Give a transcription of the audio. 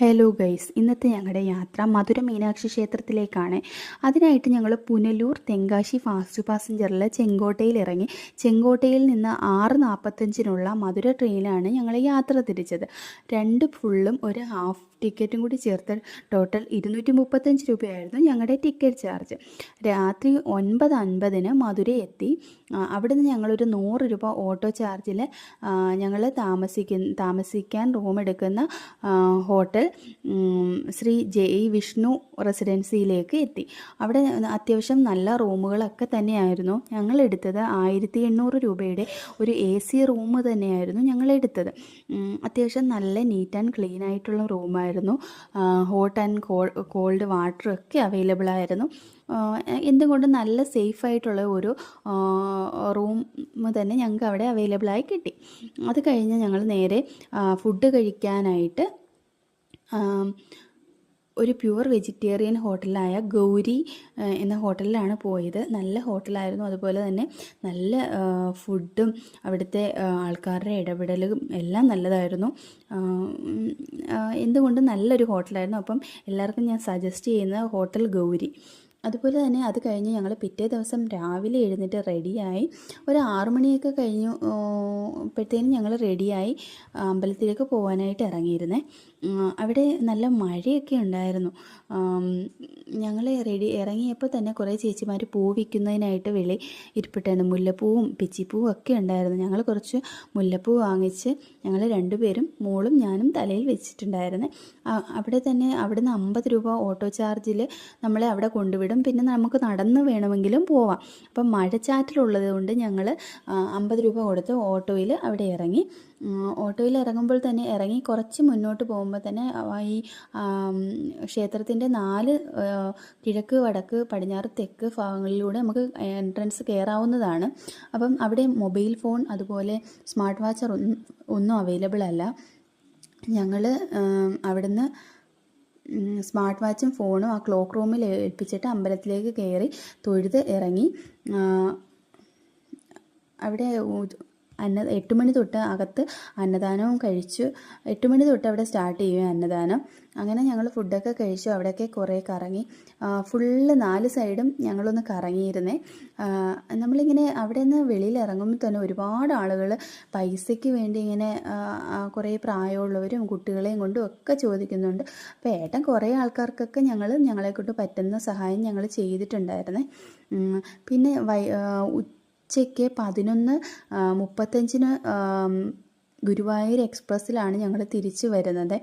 Hello guys ഇന്നത്തെ ഞങ്ങളുടെ യാത്ര മധുര മീനാക്ഷി ക്ഷേത്രത്തിലേക്കാണ്. അതിനായിട്ട് ഞങ്ങൾ പുനലൂർ തെങ്കാശി ഫാസ്റ്റ് പാസഞ്ചറിൽ ചെങ്കോട്ടയിൽ ഇറങ്ങി ചെങ്കോട്ടയിൽ നിന്ന് ആറ് നാൽപ്പത്തഞ്ചിനുള്ള മധുര ട്രെയിനിലാണ് ഞങ്ങൾ യാത്ര തിരിച്ചത്. രണ്ട് ഫുള്ളും ഒരു ഹാഫ് ടിക്കറ്റും കൂടി ചേർത്ത് ടോട്ടൽ ഇരുന്നൂറ്റി മുപ്പത്തഞ്ച് രൂപയായിരുന്നു ഞങ്ങളുടെ ടിക്കറ്റ് ചാർജ് രാത്രി ഒൻപത് അൻപതിന് മധുര എത്തി. അവിടെ നിന്ന് ഞങ്ങളൊരു നൂറ് രൂപ ഓട്ടോ ചാർജിൽ ഞങ്ങൾ താമസിക്കുന്ന താമസിക്കാൻ റൂം എടുക്കുന്ന ഹോട്ടൽ ശ്രീ ജയ് വിഷ്ണു റെസിഡൻസിയിലേക്ക് എത്തി. അവിടെ അത്യാവശ്യം നല്ല റൂമുകളൊക്കെ തന്നെയായിരുന്നു ഞങ്ങൾ എടുത്തത്. ആയിരത്തി എണ്ണൂറ് രൂപയുടെ ഒരു എ സി റൂം തന്നെയായിരുന്നു ഞങ്ങൾ എടുത്തത്. അത്യാവശ്യം നല്ല നീറ്റ് ആൻഡ് ക്ലീൻ ആയിട്ടുള്ള റൂമായിരുന്നു. ഹോട്ട് ആൻഡ് കോൾഡ് വാട്ടർ ഒക്കെ അവൈലബിൾ ആയിരുന്നു. എന്തുകൊണ്ടും നല്ല സേഫ് ആയിട്ടുള്ള ഒരു റൂം തന്നെ ഞങ്ങൾക്ക് അവിടെ അവൈലബിൾ ആയി കിട്ടി. അത് കഴിഞ്ഞ് ഞങ്ങൾ നേരെ ഫുഡ് കഴിക്കാനായിട്ട് ഒരു പ്യുവർ വെജിറ്റേറിയൻ ഹോട്ടലായ ഗൗരി എന്ന ഹോട്ടലിലാണ് പോയത്. നല്ല ഹോട്ടലായിരുന്നു. അതുപോലെ തന്നെ നല്ല ഫുഡും അവിടുത്തെ ആൾക്കാരുടെ ഇടപെടലും എല്ലാം നല്ലതായിരുന്നു. എന്തുകൊണ്ടും നല്ലൊരു ഹോട്ടലായിരുന്നു. അപ്പം എല്ലാവർക്കും ഞാൻ സജസ്റ്റ് ചെയ്യുന്ന ഹോട്ടൽ ഗൗരി. അതുപോലെ തന്നെ അത് കഴിഞ്ഞ് ഞങ്ങൾ പിറ്റേ ദിവസം രാവിലെ എഴുന്നേറ്റ് റെഡിയായി. ഒരു ആറു മണിയൊക്കെ കഴിഞ്ഞു അപ്പോഴത്തേനും ഞങ്ങൾ റെഡിയായി അമ്പലത്തിലേക്ക് പോകാനായിട്ട് ഇറങ്ങിയിരുന്നേ. അവിടെ നല്ല മഴയൊക്കെ ഉണ്ടായിരുന്നു. ഞങ്ങൾ റെഡി ഇറങ്ങിയപ്പോൾ തന്നെ കുറേ ചേച്ചിമാർ പൂ വിൽക്കുന്നതിനായിട്ട് വെളി ഇരിപ്പിട്ടായിരുന്നു. മുല്ലപ്പൂവും പിച്ചിപ്പൂവും ഒക്കെ ഉണ്ടായിരുന്നു. ഞങ്ങൾ കുറച്ച് മുല്ലപ്പൂ വാങ്ങിച്ച് ഞങ്ങൾ രണ്ടുപേരും മോളും ഞാനും തലയിൽ വെച്ചിട്ടുണ്ടായിരുന്നു. അവിടെ തന്നെ അവിടുന്ന് അമ്പത് രൂപ ഓട്ടോ ചാർജിൽ നമ്മളെ അവിടെ കൊണ്ടുവിടും. പിന്നെ നമുക്ക് നടന്ന് വേണമെങ്കിലും പോവാം. അപ്പം മഴച്ചാറ്റിലുള്ളത് കൊണ്ട് ഞങ്ങൾ അമ്പത് രൂപ കൊടുത്ത് ഓട്ടോയിൽ അവിടെ ഇറങ്ങി. ഓട്ടോയിൽ ഇറങ്ങുമ്പോൾ തന്നെ ഇറങ്ങി കുറച്ച് മുന്നോട്ട് പോകുമ്പോൾ തന്നെ ഈ ക്ഷേത്രത്തിന്റെ നാല് കിഴക്ക് വടക്ക് പടിഞ്ഞാറ് തെക്ക് ഭാഗങ്ങളിലൂടെ നമുക്ക് എൻട്രൻസ് കയറാവുന്നതാണ്. അപ്പം അവിടെ മൊബൈൽ ഫോൺ അതുപോലെ സ്മാർട്ട് വാച്ചർ ഒന്നും അവൈലബിൾ അല്ല. ഞങ്ങൾ അവിടുന്ന് സ്മാർട്ട് വാച്ചും ഫോണും ആ ക്ലോക്ക് റൂമിൽ ഏൽപ്പിച്ചിട്ട് അമ്പലത്തിലേക്ക് കയറി തൊഴുത് ഇറങ്ങി. അവിടെ അന്ന എട്ട് മണി തൊട്ട് അകത്ത് അന്നദാനവും കഴിച്ചു. എട്ട് മണി തൊട്ട് അവിടെ സ്റ്റാർട്ട് ചെയ്യും അന്നദാനം. അങ്ങനെ ഞങ്ങൾ ഫുഡൊക്കെ കഴിച്ചു. അവിടെയൊക്കെ കുറേ കറങ്ങി. ഫുള്ള് നാല് സൈഡും ഞങ്ങളൊന്ന് കറങ്ങിയിരുന്നേ. നമ്മളിങ്ങനെ അവിടെ നിന്ന് വെളിയിൽ ഇറങ്ങുമ്പോൾ തന്നെ ഒരുപാട് ആളുകൾ പൈസയ്ക്ക് വേണ്ടി ഇങ്ങനെ കുറേ പ്രായമുള്ളവരും കുട്ടികളെയും കൊണ്ടും ഒക്കെ ചോദിക്കുന്നുണ്ട്. അപ്പോൾ ഏട്ടൻ കുറേ ആൾക്കാർക്കൊക്കെ ഞങ്ങൾ ഞങ്ങളെക്കൊണ്ട് പറ്റുന്ന സഹായം ഞങ്ങൾ ചെയ്തിട്ടുണ്ടായിരുന്നേ. പിന്നെ വൈ ഉച്ചയ്ക്ക് പതിനൊന്ന് മുപ്പത്തഞ്ചിന് ഗുരുവായൂർ എക്സ്പ്രസ്സിലാണ് ഞങ്ങൾ തിരിച്ചു വരുന്നത്.